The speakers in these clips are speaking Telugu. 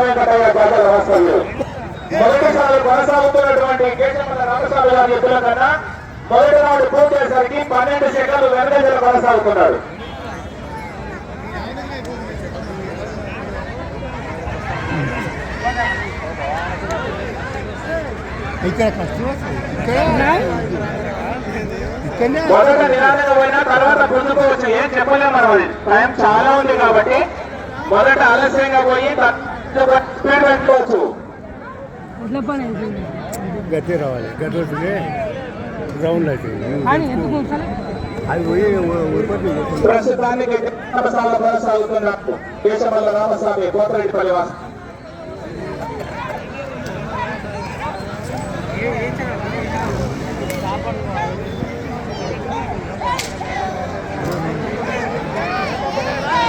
వెంకటయ్య గద్దల వాస్తవ్యులు మొదటిసారి కొనసాగుతున్నటువంటి కేశమల రామస్వామి గారు చెప్పిన కన్నా మొదటి నాడు పూర్తయ్యేసరికి పన్నెండు సెకండ్లు వెంకటేశ్వర కొనసాగుతున్నాడు ఇక్కడ మొదట నిరాశగా పోయినా తర్వాత గుర్తుకోవచ్చు ఏం చెప్పలేము మనం. టైం చాలా ఉంది కాబట్టి మొదట ఆలస్యంగా పోయి తర్వాత స్పీడ్ పెట్టుకోవచ్చు ఎట్లా పని అయిపోయింది గట్టి రావాలి గట్టి వస్తే గ్రౌండ్ అయితే కానీ ఎందుకు ఉంచాలి అది పోయి ఊరిపోతుంది ప్రస్తుతానికి రామస్వామి కొనసాగుతున్నారు కేశమల్ల రామస్వామి కోతరెడ్డిపల్లి వాసు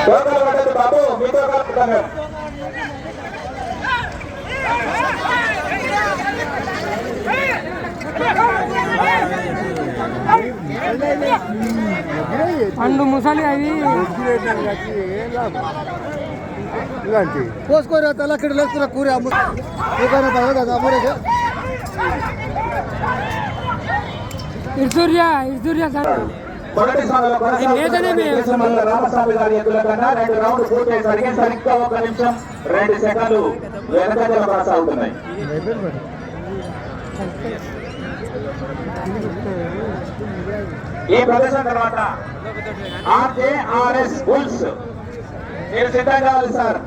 లోకల్ పడ్డది బాబు మీతో కలుపుతాను పండు ముసలి అవి. ఇలాంటి. కోసుకోరా తల అక్కడ లేస్తున్న కూర అమ్ము. దుకాణం పడవ కదా అమ్ముడే ఇర్సూర్య ఇర్సూర్య సార్. రామస్వామి గారి ఎద్దుల కన్నా రెండు రౌండ్ పూర్తయ్యేసరికి సరిగ్గా ఒక నిమిషం రెండు సెకండ్లు వెనకంజలు కొనసాగుతున్నాయి ఈ ప్రదర్శన తర్వాత ఆర్జేఆర్ఎస్ బుల్స్. మీరు సిద్ధంగా కావాలి సార్.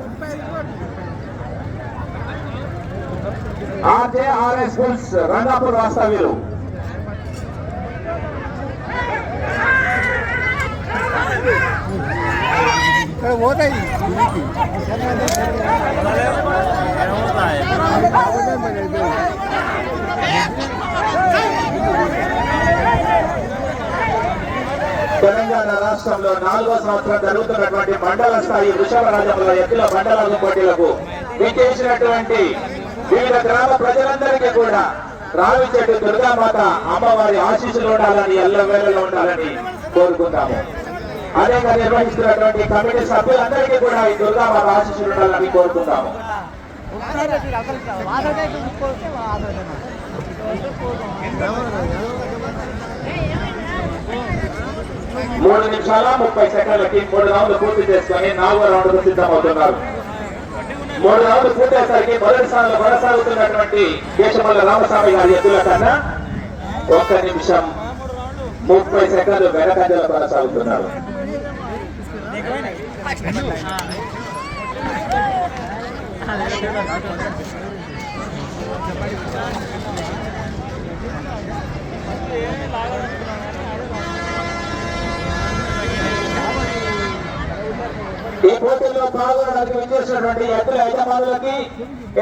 ఆర్జేఆర్ఎస్ బుల్స్ రంగాపూర్ వాస్తవ్యులు. ఇక్కడ పోతాయి తెలంగాణ రాష్ట్రంలో నాలుగో సంవత్సరం జరుగుతున్నటువంటి మండల స్థాయి వృషభ రాజముల ఎత్తుల మండలాల పోటీలకు విచ్చేసినటువంటి వివిధ గ్రామ ప్రజలందరికీ కూడా రావి చెట్టు దుర్గామాత అమ్మవారి ఆశీస్సులు ఉండాలని ఎల్లవేళలో ఉండాలని కోరుకుంటాము. అనేక నిర్వహిస్తున్నటువంటి కమిటీ సభ్యులందరికీ కూడా ఈ దుర్గామాత ఆశీస్సులు ఉండాలని కోరుకుంటాము. మూడు నిమిషాల ముప్పై సెకండ్లకి మూడు రౌండ్లు పూర్తి చేసుకొని నాలుగో రౌండ్ సిద్ధమవుతున్నారు. మూడు రౌండ్లు పూర్తయ్యేసరికి మొదటి స్థానంలో కొనసాగుతున్నటువంటి కేశమల్ల రామస్వామి గారి ఎత్తుల కన్నా ఒక్క నిమిషం ముప్పై సెకండ్లు వెనకంజలు కొనసాగుతున్నారు. ఈ పోటీల్లో పాల్గొనడానికి విచ్చేసినటువంటి ఎద్దుల యజమానులకి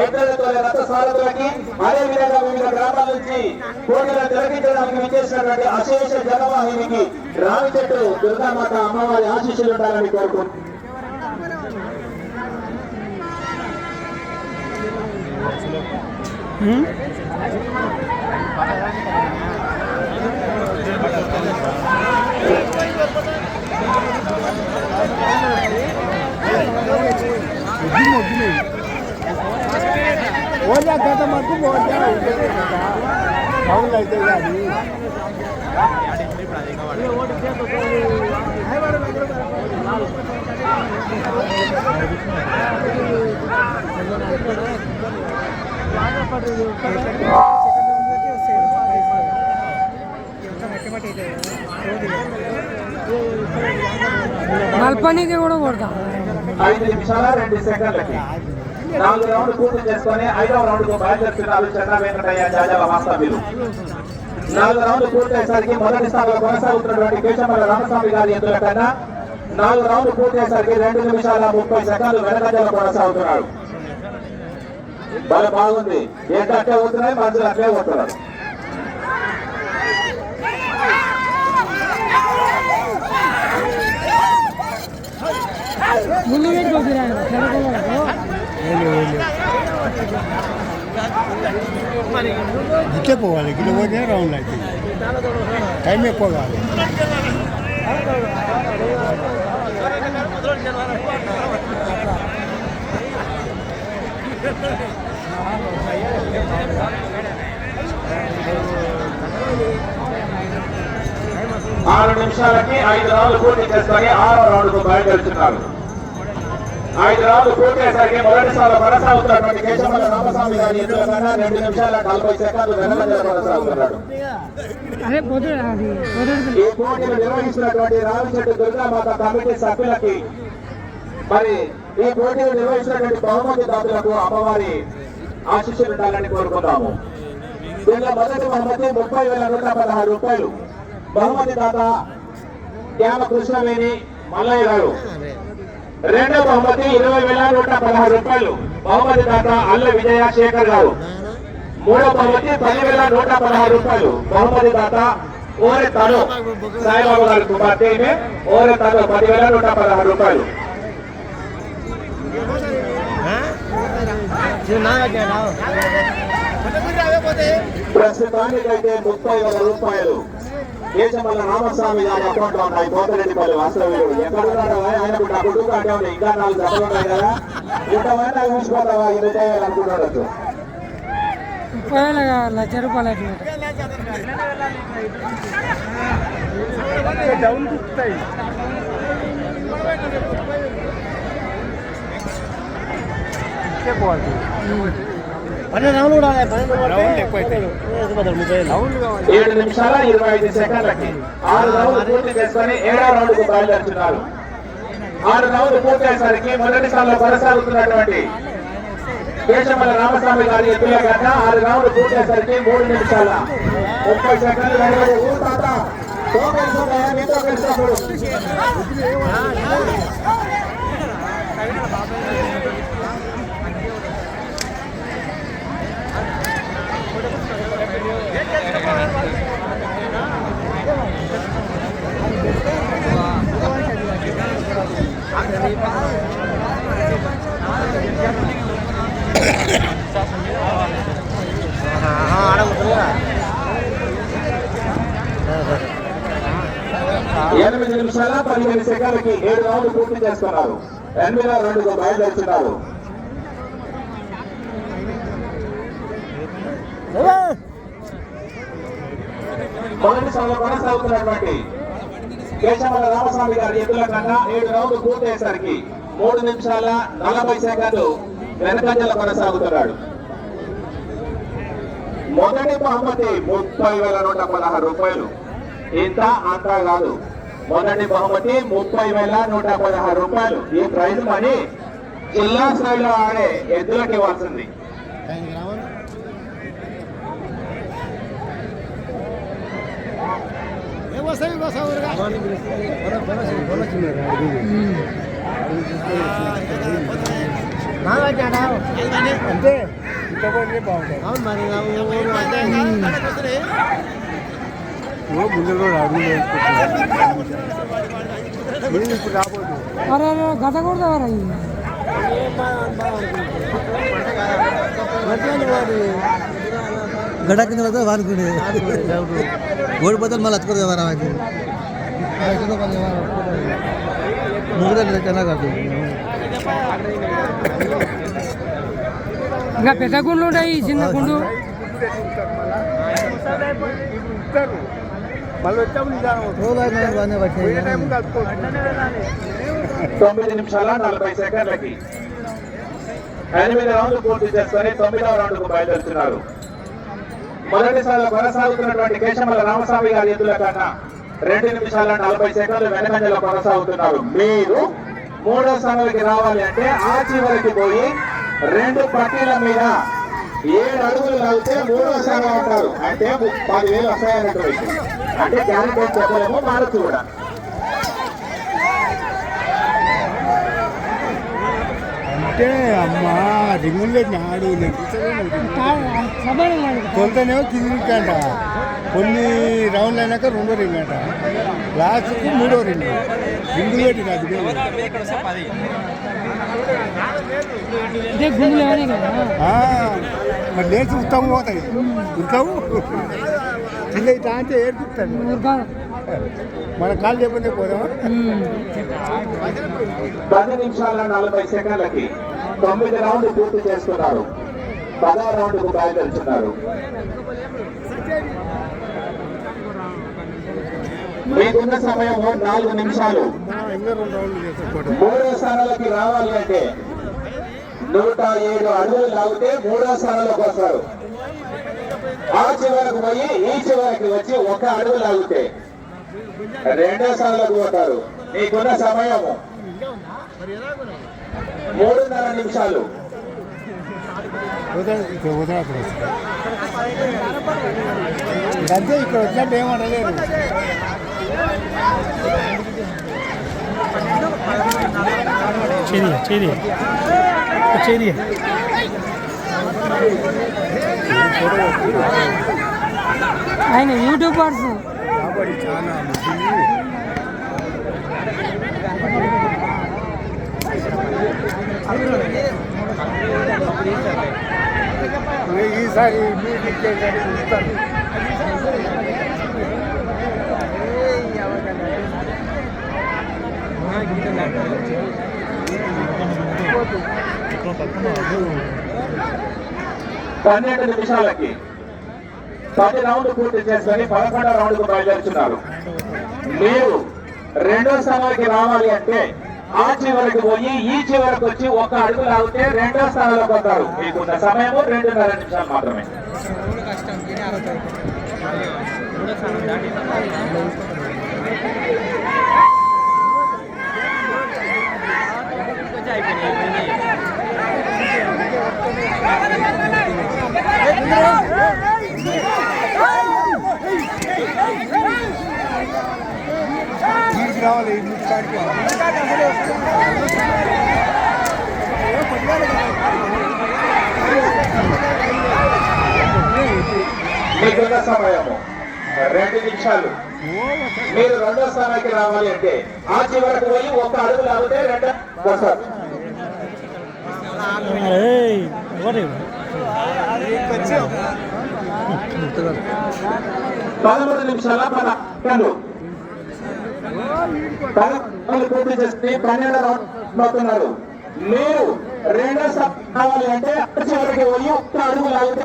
ఎద్దులతో రథసారథులకి అదే విధంగా వివిధ గ్రామాల నుంచి పోటీలను తిలకించడానికి విచ్చేసినటువంటి అశేష జనవాహినికి రావి చెట్టు దుర్గామాత అమ్మవారి ఆశీస్సులు ఉండాలని కోరుకుంటున్నాను hmm? ఓజా గత ఓజా గ్రౌండ్ అయితే కానీ నల్పనికి కూడా కొడతాం. ఐదు నిమిషాల రెండు సెకండ్లకి. నాలుగు రౌండ్ పూర్తి చేసుకొని ఐదవ రౌండ్కు బయలుదేరుతున్నారు చంద్ర వెంకటయ్య జాజవ వాస్తవ్యులు నాలుగు రౌండ్ పూర్తయ్యేసరికి మొదటి స్థానంలో కొనసాగుతున్నటువంటి కేశమల రామస్వామి గారి ఎదుల కన్నా. నాలుగు రౌండ్ పూర్తయ్యేసరికి రెండు నిమిషాల ముప్పై సెకండ్లు వెనకంజలో కొనసాగుతున్నాడు బాగా బాగుంది. ఏంటి అట్లే పోతున్నాయి మనుషులు అట్లే పోతున్నారు ముందు ఇట్లే పోవాలి ఇట్లా పోతే రౌండ్ అయితే టైం ఎక్కువ కాదు ఆరు నిమిషాలకి ఐదు రౌండ్లు పూర్తి చేసుకొని ఆరో రౌండ్కు బయలుదేరుతున్నారు. ఐదు రౌండ్లు పూర్తి అయ్యేసరికి మొదటిసారి కొనసాగుతున్నటువంటి కేశవల్ల రామస్వామి గారి ఎదురు కన్నా రెండు నిమిషాల నలభై సెకండ్లు వెనకంజల కొనసాగుతున్నాడు. ఈ పోటీలు నిర్వహిస్తున్నటువంటి రామచెట్టు దుర్గామాత కమిటీ సభ్యులకి మరి ఈ పోటీలు నిర్వహించినటువంటి బహుమతి దాతలకు అమ్మవారి ఆశీస్సులు ఉండాలని కోరుకుందాము. దీనిలో మొదటి బహుమతి ముప్పై వేల నూట పదహారు రూపాయలు. బహుమతి దాత ధ్యాన కృష్ణవేణి మల్లయ్య గారు. రెండో బహుమతి ఇరవై వేల నూట పదహారు రూపాయలు. బహుమతి దాత అల్ల విజయ శేఖర్ గారు. మూడో బహుమతి పదివేల నూట పదహారు రూపాయలు. బహుమతి దాత ఓరే తను. సాయిబాబు గారి కుమార్తె ఓరే తను పదివేల నూట పదహారు రూపాయలు. ప్రస్తుతానికైతే ముప్పై వేల రూపాయలు. దేశమల్ల రామస్వామి గారి అకౌంట్లో ఉన్నాయి కోతరెడ్డిపల్లి వాస్తవ్యుడు ఎక్కడున్నాడో ఆయనకు డబ్బులు అంటే ఉన్నాయి. ఇంకా నాలుగు డబ్బులు ఉన్నాయి కదా. ఇంతమంది నాకు అనుకుంటాడు ముప్పై వేల లక్ష రూపాయలు పన్నెండు రౌండ్లు కూడా పన్నెండు. ఏడు నిమిషాల ఇరవై ఐదు సెకండ్లకి ఆరు రౌండ్లు పూర్తి చేసుకొని ఏడో రౌండ్కు బయలుదేరుతున్నారు. ఆరు రౌండ్లు పూర్తి అయ్యేసరికి మొదటి సార్లు కొనసాగుతున్నటువంటి కేశమల రామస్వామి గారి ఎత్తుల గంట ఆరు రౌండ్లు పూర్తి అయ్యేసరికి మూడు నిమిషాల ముప్పై సెకండ్లు వెనకబడి ఊరు తాత. ఎనిమిది నిమిషాల పదిహేను సెకండ్లకి ఏడు రౌండ్ పూర్తి చేస్తున్నారు ఎనిమిదో రౌండ్కు బయలుదేరుతున్నారు. మొదటి సార్లు కొనసాగుతున్నటువంటి కేశవల రామస్వామి గారి ఎద్దుల కన్నా ఏడు రౌండ్లు పూర్తయ్యేసరికి మూడు నిమిషాల నలభై సెకండ్లు వెనకంజల కొనసాగుతున్నాడు. మొదటి బహుమతి ముప్పై వేల నూట పదహారు రూపాయలు. ఇంత అంతా కాదు. మొదటి బహుమతి ముప్పై వేల నూట పదహారు రూపాయలు. ఈ ప్రైజ్ మనీ జిల్లా స్థాయిలో ఆడే ఎద్దులకు ఇవ్వాల్సింది. అంతే ఇంతమంది బాగుంటాయి అవును మరి నా ఊరు అంటే ఓ ముందు కూడా అడుగు వేసుకుంటున్నాను. నేను ఇప్పుడు రాబోదు అరే అరే గత కూడా ఎవరు గడ్డ కింద పడితే మళ్ళీ అతుకోదు కదా నాకు ముగ్గురు చాలా కడుతుంది ఇంకా పెద్ద గుండ్లు ఉంటాయి చిన్న గుండు. తొమ్మిది నిమిషాల నలభై సెకండ్లకి. ఎనిమిది రౌండ్లు పూర్తి చేసుకొని తొమ్మిదవ రౌండ్కు బయలుదేరుతున్నారు. మొదటిసారి కొనసాగుతున్నటువంటి కేశమల రామస్వామి గారి ఎదుల కన్నా రెండు నిమిషాల నలభై సెకండ్లు వెనకంజలో కొనసాగుతున్నారు. మీరు మూడో స్థానానికి రావాలి అంటే ఆ చివరికి పోయి రెండు పట్టీల మీద ఏడు అడుగులు లాగితే మూడో స్థానం అంటారు. అంటే పదివేలు వస్తాయన్నటువంటి అంటే గ్యారెంటీ చెప్పలేము మారచ్చు కూడా. అంటే అమ్మా రింగులు నాడు. సమానం కాదు రింగ్ అంట. కొన్ని రౌండ్లు అయినాక రెండో రింగ్ అంట. లాస్ట్కి మూడో రింగ్. రింగులు పెట్టి కాదు? మరి లేచి ఉత్తము పోతాయి. ఉత్తము? కింద అంటే ఏడుపుతాను. మన కాల్ చెప్పండి పోదామా? పది నిమిషాల నలభై సెకండ్లకి తొమ్మిది రౌండ్లు పూర్తి చేస్తున్నారు. పదహారు రౌండ్కు బయలుదేరుతున్నారు. మీకున్న సమయము నాలుగు నిమిషాలు. మూడో స్థానాలకి రావాలి అంటే నూట ఏడు అడుగులు లాగితే మూడో స్థానంలోకి వస్తారు. ఆ చివరకు పోయి ఈ చివరికి వచ్చి ఒక అడుగు లాగితే రెండో స్థానంలోకి పోతారు. మీకున్న సమయము. మూడున్నర నిమిషాలు. వదల ఇక్కడ వచ్చినట్టు ఏమంటలేరు చేరియ చేరియ చేరియ ఆయన యూట్యూబర్స్. చాలా మంది ఈసారి మీరు ఇచ్చేసరికి ఇస్తారు పన్నెండు నిమిషాలకి పది రౌండ్ పూర్తి చేసుకొని పదకొండో రౌండ్కు బయలుదేరుతున్నారు. మీరు రెండో స్థానానికి రావాలి అంటే ఆ చివరికి పోయి ఈ చివరికి వచ్చి ఒక అడుగు లాగితే రెండో స్థానంలో వస్తారు. మీకున్న సమయము రెండున్నర నిమిషాలు మాత్రమే. వీడికి రావాలి కాడికి. మీకున్న సమయము రెండు నిమిషాలు. మీరు రెండో స్థానానికి రావాలి అంటే ఆ చివరికి పోయి ఒక అడుగు లాగితే రెండో పదమూడు నిమిషాల పదకొండు. పూర్తి చేసి పన్నెండు రౌండ్ మీరు రెండో స్థానం కావాలి అంటే ఆ చివరికి పోయి ఒక్క అడుగు లాగితే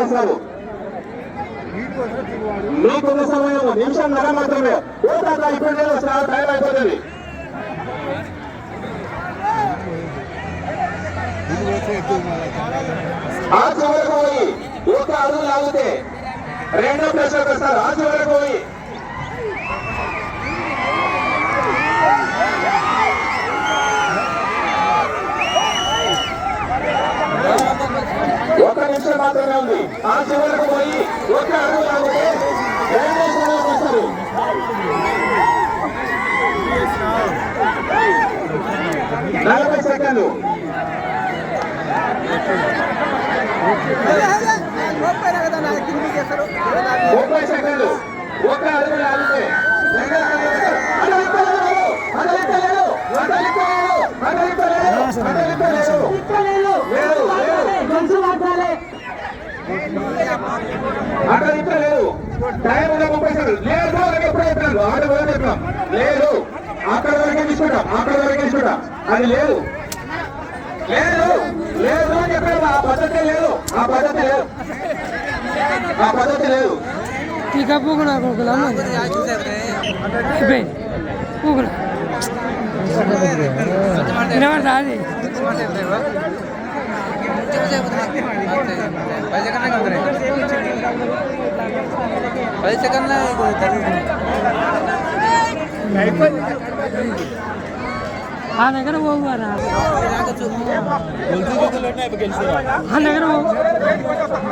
వస్తారు మీకున్న సమయం నిమిషం నర మాత్రమే. ఓ తాత ఇప్పుడు నేను వస్తున్నా, టైం అయిపోతుంది. ఆ చివరకు పోయి ఒక అడుగు లాగితే రెండో ప్రశ్నకు వస్తారు. ఆ చివరకు పోయి ఒక నిమిషం మాత్రమే ఉంది ఆ చివరకు పోయి ఒక అడుగు లాగితే రెండో స్థానానికి వస్తారు నలభై సెకండ్లు ముప్పై సెకండ్లు ఒక అడుగు లాగితే రెండో స్థానానికి వస్తారు. అటు ఎక్కలేదు, అటు ఎక్కలేదు, అటు ఎక్కలేదు, అటు ఎక్కలేదు, అటు ఎక్కలేదు. లేదు, లేదు. అక్కడ ఇంకా లేదు టైం ఉన్న ముప్పై సెకండ్లు లేదు అని ఎప్పుడు ఆడ ప్రయత్నం లేదు అక్కడ వరకే తీసుకుంటాం అక్కడ వరకే తీసుకుంటాం అది లేదు లేదు లేదు అని చెప్పాడు ఆ పద్ధతి లేదు ఆ పద్ధతి లేదు ఆ పద్ధతి లేదు టీకా పూకున పోగులా అయిపోయింది వినబడతా అది పది సెకండ్ ఆ దగ్గర పోగువారా ఆ దగ్గర